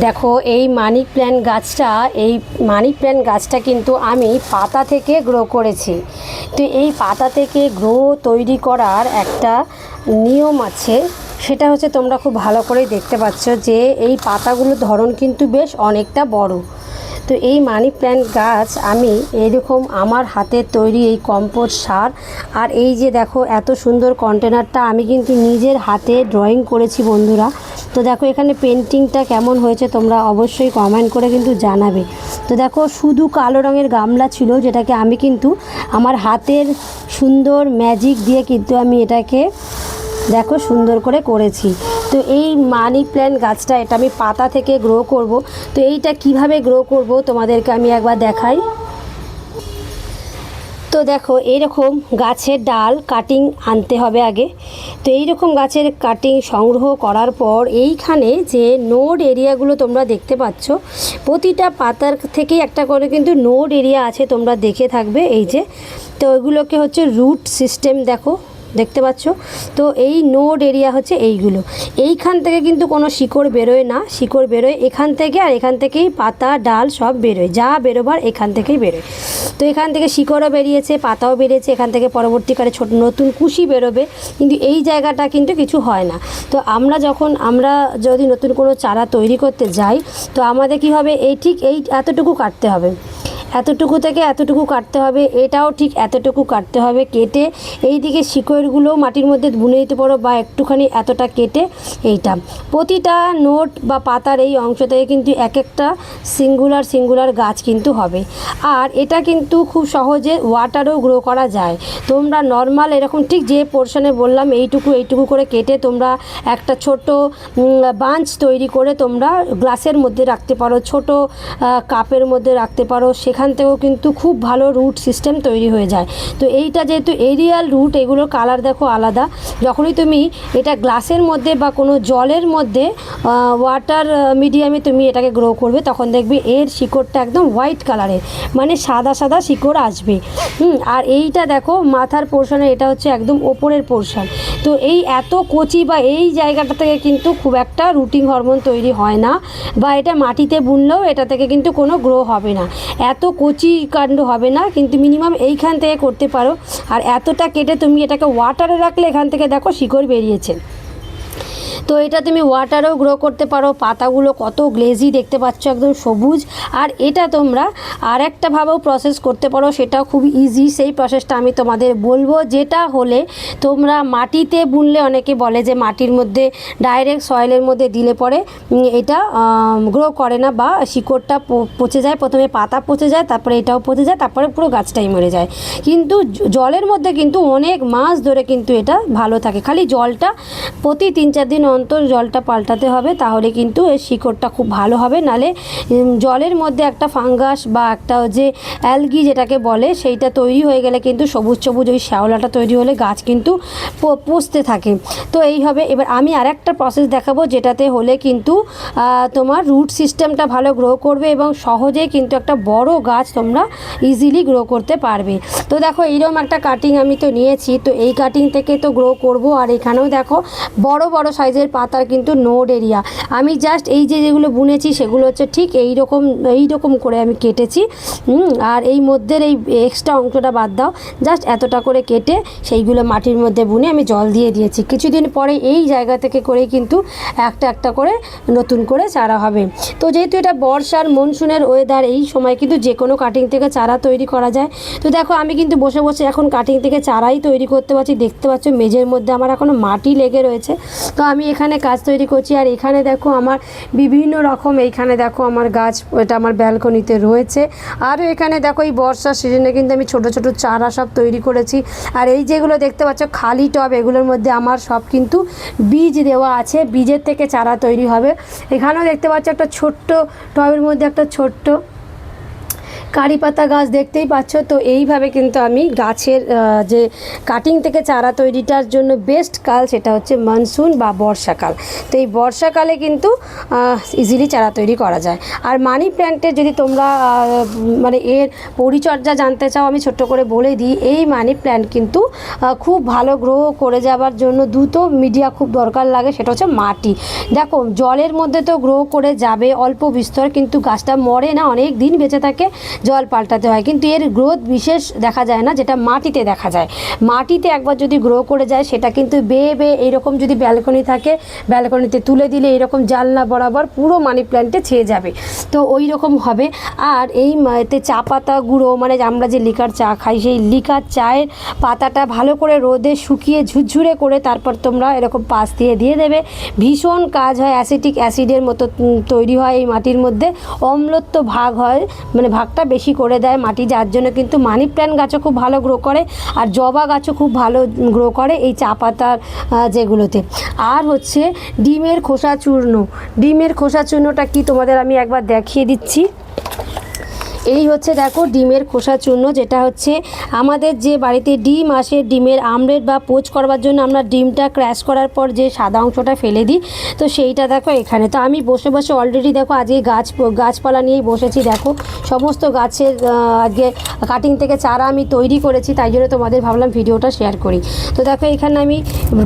দেখো, এই money plant গাছটা, এই মানি প্ল্যান্ট গাছটা কিন্তু আমি পাতা থেকে গ্রো করেছি। তো এই পাতা থেকে গ্রো তৈরি করার একটা নিয়ম আছে, সেটা হচ্ছে তোমরা খুব ভালো করেই দেখতে পাচ্ছ যে এই পাতাগুলোর ধরন কিন্তু বেশ অনেকটা বড়। তো এই মানি প্ল্যান্ট গাছ আমি এরকম আমার হাতের তৈরি এই কম্পোস্ট সার, আর এই যে দেখো, এত সুন্দর কন্টেনারটা আমি কিন্তু নিজের হাতে ড্রয়িং করেছি বন্ধুরা। তো দেখো, এখানে পেন্টিংটা কেমন হয়েছে তোমরা অবশ্যই কমেন্ট করে কিন্তু জানাবে। তো দেখো, শুধু কালো রঙের গামলা ছিল যেটাকে আমি কিন্তু আমার হাতের সুন্দর ম্যাজিক দিয়ে কিন্তু আমি এটাকে দেখো সুন্দর করে করেছি। তো এই মানি প্ল্যান্ট গাছটা এটা আমি পাতা থেকে গ্রো করব। তো এইটা কীভাবে গ্রো করব তোমাদেরকে আমি একবার দেখাই। তো দেখো, এইরকম গাছের ডাল কাটিং আনতে হবে আগে। তো এইরকম গাছের কাটিং সংগ্রহ করার পর এইখানে যে নোড এরিয়াগুলো তোমরা দেখতে পাচ্ছ, প্রতিটা পাতার থেকে একটা করে কিন্তু নোড এরিয়া আছে তোমরা দেখে থাকবে, এই যে। তো ওইগুলোকে হচ্ছে রুট সিস্টেম দেখো। দেখতে পাচ্ছ? তো এই নোড এরিয়া হচ্ছে এইগুলো। এইখান থেকে কিন্তু কোনো শিকড় বেরোয় না। শিকড় বেরোয় এখান থেকে আর এখান থেকেই পাতা, ডাল সব বেরোয়। যা বেরোবার এখান থেকেই বেরোয়। তো এখান থেকে শিকড়ও বেরিয়েছে, পাতাও বেরিয়েছে। এখান থেকে পরবর্তীকালে ছোট নতুন কুশি বেরোবে। কিন্তু এই জায়গাটা কিন্তু কিছু হয় না। তো আমরা যখন, আমরা যদি নতুন কোনো চারা তৈরি করতে যাই, তো আমাদের কি হবে? এই ঠিক এই এতটুকু কাটতে হবে। এতটুকু থেকে এতটুকু কাটতে হবে, এটাও ঠিক এতটুকু কাটতে হবে, কেটে এই দিকে শিকড়গুলো মাটির মধ্যে বুনে দিতে পারো বা একটুখানি এতটা কেটে এইটা। প্রতিটা নোট বা পাতার এই অংশ থেকে কিন্তু এক একটা সিঙ্গুলার সিঙ্গুলার গাছ কিন্তু হবে। আর এটা কিন্তু খুব সহজে ওয়াটারও গ্রো করা যায়। তোমরা নর্মাল এরকম ঠিক যে পোর্শনে বললাম, এইটুকু এইটুকু করে কেটে তোমরা একটা ছোট বাঞ্চ তৈরি করে তোমরা গ্লাসের মধ্যে রাখতে পারো, ছোট কাপের মধ্যে রাখতে পারো, সেখান থেকেও কিন্তু খুব ভালো রুট সিস্টেম তৈরি হয়ে যায়। তো এইটা যেহেতু এরিয়াল রুট এগুলোর কালার দেখো আলাদা। যখনই তুমি এটা গ্লাসের মধ্যে বা কোনো জলের মধ্যে ওয়াটার মিডিয়ামে তুমি এটাকে গ্রো করবে, তখন দেখবে এর শিকড়টা একদম হোয়াইট কালারের মানে সাদা সাদা শিকড় আসবে। হুম, আর এইটা দেখো মাথার পোর্শনে এটা হচ্ছে একদম ওপরের পোর্শন তো এই এত কচি বা এই জায়গাটা থেকে কিন্তু খুব একটা রুটিং হরমোন তৈরি হয় না, বা এটা মাটিতে বুনলেও এটা থেকে কিন্তু কোনো গ্রো হবে না। এত কচি কাণ্ড হবে না, কিন্তু মিনিমাম এইখান থেকে করতে পারো। আর এতটা কেটে তুমি এটাকে ওয়াটারে রাখলে এখান থেকে দেখো শিকড় বেরিয়েছে। তো এটা তুমি ওয়াটারেও গ্রো করতে পারো, পাতাগুলো কত গ্লেজি দেখতে পাচ্ছ, একদম সবুজ। আর এটা তোমরা আর একটাভাবেও প্রসেস করতে পারো, সেটাও খুব ইজি সেই প্রসেসটা আমি তোমাদের বলব। যেটা হলে তোমরা মাটিতে বুনলে, অনেকে বলে যে মাটির মধ্যে ডাইরেক্ট সয়েলের মধ্যে দিলে পরে এটা গ্রো করে না বা শিকড়টা পচে যায়। প্রথমে পাতা পচে যায়, তারপরে এটাও পচে যায়, তারপরে পুরো গাছটাই মরে যায়। কিন্তু জলের মধ্যে কিন্তু অনেক মাস ধরে কিন্তু এটা ভালো থাকে। খালি জলটা প্রতি তিন চার দিন অন্তর জলটা পাল্টাতে হবে, তাহলে কিন্তু এর শিকড়টা খুব ভালো হবে। নালে জলের মধ্যে একটা ফাঙ্গাস বা একটা যে অ্যালগি যেটাকে বলে, সেইটা তৈরি হয়ে গেলে কিন্তু সবুজ সবুজ ওই শ্যাওলাটা তৈরি হলে গাছ কিন্তু পচতে থাকে। তো এই হবে, এবার আমি আর একটা প্রসেস দেখাবো, যেটাতে হলে কিন্তু তোমার রুট সিস্টেমটা ভালো গ্রো করবে এবং সহজেই কিন্তু একটা বড় গাছ তোমরা ইজিলি গ্রো করতে পারবে। তো দেখো, এইরকম একটা কাটিং আমি তো নিয়েছি, তো এই কাটিং থেকে তো গ্রো করব। আর এখানেও দেখো, বড় বড় সাইজের পাতার কিন্তু নোড এরিয়া। আমি জাস্ট এই যে যেগুলো বুনেছি, সেগুলো হচ্ছে ঠিক এই রকম এই রকম করে আমি কেটেছি। আর এই মধ্যের এই এক্সট্রা অংশটা বাদ দাও। জাস্ট এতটা করে কেটে সেইগুলো মাটির মধ্যে বুনে আমি জল দিয়ে দিয়েছি। কিছুদিন পরে এই জায়গা থেকে করেই কিন্তু একটা একটা করে নতুন করে চারা হবে। তো যেহেতু এটা বর্ষার মনসুনের ওয়েদার এই সময় কিন্তু যে কোনো কাটিং থেকে চারা তৈরি করা যায়। তো দেখো, আমি কিন্তু বসে বসে এখন কাটিং থেকে চারাই তৈরি করতে পারছি। দেখতে পাচ্ছ, মেঝের মধ্যে আমার এখনও মাটি লেগে রয়েছে। তো আমি এখানে গাছ তৈরি করছি আর এখানে দেখো আমার বিভিন্ন রকম, এইখানে দেখো আমার গাছ, এটা আমার ব্যালকনিতে রয়েছে। আরও এখানে দেখো এই বর্ষার সিজনে কিন্তু আমি ছোট ছোট চারা সব তৈরি করেছি। আর এই যেগুলো দেখতে পাচ্ছ, খালি টব, এগুলোর মধ্যে আমার সব কিন্তু বীজ দেওয়া আছে। বীজের থেকে চারা তৈরি হবে। এখানেও দেখতে পাচ্ছ একটা ছোট্ট টবের মধ্যে একটা ছোট্ট কারি পাতা গাছ দেখতেই পাচ্ছ, তো এইভাবে কিন্তু আমি গাছের যে কাটিং থেকে চারা তৈরিটার জন্য বেস্ট কাল সেটা হচ্ছে মনসুন বা বর্ষাকাল। তো এই বর্ষাকালে কিন্তু ইজিলি চারা তৈরি করা যায়। আর মানি প্ল্যান্টের যদি তোমরা মানে এর পরিচর্যা জানতে চাও, আমি ছোট্ট করে বলে দিই, এই মানি প্ল্যান্ট কিন্তু খুব ভালো গ্রো করে যাওয়ার জন্য দুটো মিডিয়া খুব দরকার লাগে, সেটা হচ্ছে মাটি। দেখো, জলের মধ্যে তো গ্রো করে যাবে অল্প বিস্তর, কিন্তু গাছটা মরে না, অনেক দিন বেঁচে থাকে জল পাল্টাতে হয়। কিন্তু এর গ্রোথ বিশেষ দেখা যায় না, যেটা মাটিতে দেখা যায়। মাটিতে একবার যদি গ্রো করে যায়, সেটা কিন্তু বেয়ে বেয়ে এইরকম যদি ব্যালকনি থাকে ব্যালকনিতে তুলে দিলে এরকম জানলা বরাবর পুরো মানি প্ল্যান্টে ছেয়ে যাবে। তো ওই রকম হবে। আর এই এতে চা পাতা গুঁড়ো মানে আমরা যে লিকার চা খাই, সেই লিকার চায়ের পাতাটা ভালো করে রোদে শুকিয়ে ঝুরঝুরে করে তারপর তোমরা এরকম পাশ দিয়ে দিয়ে দেবে। ভীষণ কাজ হয় অ্যাসিটিক অ্যাসিডের মতো তৈরি হয় এই মাটির মধ্যে। অম্লত্ব ভাগ হয় মানে ভাগটা বেশি করে দেয় মাটি, যার জন্য কিন্তু মানি প্ল্যান্ট গাছও খুব ভালো গ্রো করে আর জবা গাছও খুব ভালো গ্রো করে এই চা পাতার যেগুলোতে। আর হচ্ছে ডিমের খোসা চূর্ণ। ডিমের খোসা চূর্ণটা কি তোমাদের আমি একবার দেখিয়ে দিচ্ছি। এই হচ্ছে দেখো ডিমের খোসা চূর্ণ, যেটা হচ্ছে আমাদের যে বাড়িতে ডিম আসে, ডিমের আমলেট বা পোচ করবার জন্য আমরা ডিমটা ক্র্যাশ করার পর যে সাদা অংশটা ফেলে দিই। তো সেইটা দেখো এখানে। তো আমি বসে বসে অলরেডি দেখো আজকে গাছ, গাছপালা নিয়েই বসেছি দেখো। সমস্ত গাছের আজকে কাটিং থেকে চারা আমি তৈরি করেছি, তাই জন্য তোমাদের ভাবলাম ভিডিওটা শেয়ার করি। তো দেখো এখানে আমি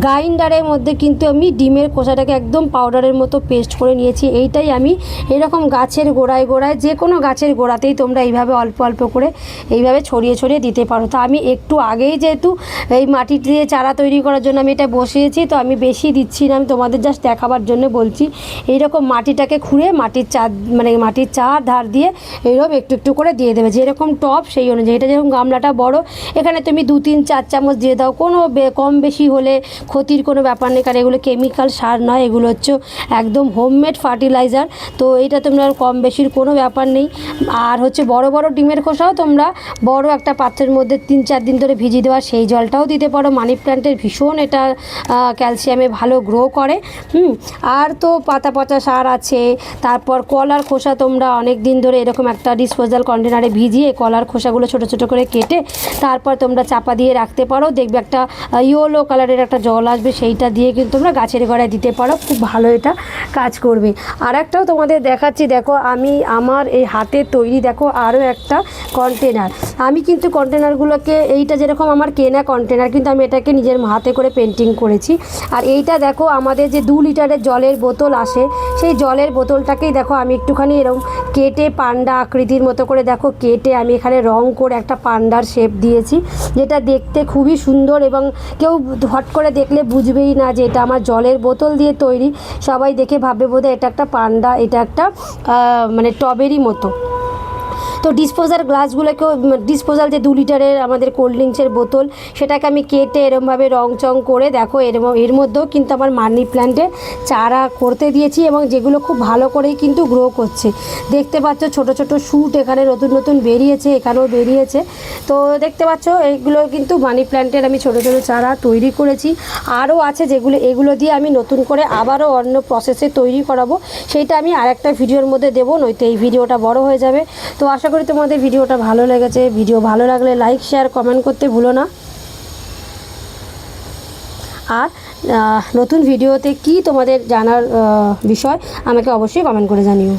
গ্রাইন্ডারের মধ্যে কিন্তু আমি ডিমের খোসাটাকে একদম পাউডারের মতো পেস্ট করে নিয়েছি। এইটাই আমি এরকম গাছের গোড়ায় গোড়ায় যে কোনো গাছের গোড়াতেই তোমরা এইভাবে অল্প অল্প করে এইভাবে ছড়িয়ে ছড়িয়ে দিতে পারো। তো আমি একটু আগেই যেহেতু এই মাটি দিয়ে চারা তৈরি করার জন্য আমি এটা বসিয়েছি, তো আমি বেশি দিচ্ছি না, আমি তোমাদের জাস্ট দেখাবার জন্য বলছি। এইরকম মাটিটাকে খুঁড়ে মাটির চার মানে মাটির চার ধার দিয়ে এইরকম একটু একটু করে দিয়ে দেবে। যেরকম টপ সেই অনুযায়ী। এটা যেরকম গামলাটা বড়, এখানে তুমি দু তিন চার চামচ দিয়ে দাও। কোনো কম বেশি হলে ক্ষতির কোনো ব্যাপার নেই, কারণ এগুলো কেমিক্যাল সার নয়, এগুলো হচ্ছে একদম হোমমেড ফার্টিলাইজার তো এইটা তোমরা কম বেশির কোনো ব্যাপার নেই। আর হচ্ছে বড় বড় ডিমের খোসাও তোমরা বড় একটা পাত্রের মধ্যে তিন চার দিন ধরে ভিজিয়ে দেওয়া, সেই জলটাও দিতে পারো। মানি প্ল্যান্টের ভীষণ এটা ক্যালসিয়ামে ভালো গ্রো করে। হুম, আর তো পাতা পচা সার আছে, তারপর কলার খোসা তোমরা অনেক দিন ধরে এরকম একটা ডিসপোজাল কন্টেনারে ভিজিয়ে কলার খোসাগুলো ছোট ছোট করে কেটে তারপর তোমরা চাপা দিয়ে রাখতে পারো। দেখবে একটা ইয়েলো কালারের একটা জল আসবে, সেইটা দিয়ে কিন্তু তোমরা গাছের গোড়ায় দিতে পারো। খুব ভালো এটা কাজ করবে। আর একটাও তোমাদের দেখাচ্ছি, দেখো আমি আমার এই হাতে তৈরি, দেখো আরও একটা কন্টেনার আমি কিন্তু কন্টেনারগুলোকে এইটা যেরকম আমার কেনা কন্টেনার কিন্তু আমি এটাকে নিজের হাতে করে পেন্টিং করেছি। আর এইটা দেখো, আমাদের যে দু লিটারের জলের বোতল আসে, সেই জলের বোতলটাকেই দেখো, আমি একটুখানি এরকম কেটে পান্ডা আকৃতির মতো করে দেখো, কেটে আমি এখানে রং করে একটা পান্ডার শেপ দিয়েছি, যেটা দেখতে খুবই সুন্দর এবং কেউ হট করে দেখলে বুঝবেই না যে এটা আমার জলের বোতল দিয়ে তৈরি। সবাই দেখে ভাববে বোধহয় এটা একটা পান্ডা, এটা একটা মানে টবেরই মতো। তো ডিসপোজাল গ্লাসগুলোকেও ডিসপোজাল যে দু লিটারের আমাদের কোল্ড ড্রিঙ্কসের বোতল, সেটাকে আমি কেটে এরমভাবে রং চং করে, দেখো, এর এর মধ্যেও কিন্তু আমার মানি প্ল্যান্টে চারা করতে দিয়েছি এবং যেগুলো খুব ভালো করেই কিন্তু গ্রো করছে। দেখতে পাচ্ছ ছোট ছোট শ্যুট এখানে নতুন নতুন বেরিয়েছে, এখানেও বেরিয়েছে। তো দেখতে পাচ্ছ এইগুলো কিন্তু মানি প্ল্যান্টের আমি ছোট ছোট চারা তৈরি করেছি। আরও আছে যেগুলো, এগুলো দিয়ে আমি নতুন করে আবারও অন্য প্রসেসে তৈরি করাবো। সেইটা আমি আরেকটা ভিডিওর মধ্যে দেবো, নয়তো এই ভিডিওটা বড় হয়ে যাবে। তো আশা করি তোমাদের ভিডিওটা ভালো লেগেছে। ভিডিও ভালো লাগলে লাইক শেয়ার কমেন্ট করতে ভুলো না। আর নতুন ভিডিওতে কি তোমাদের জানার বিষয়, আমাকে অবশ্যই কমেন্ট করে জানিও।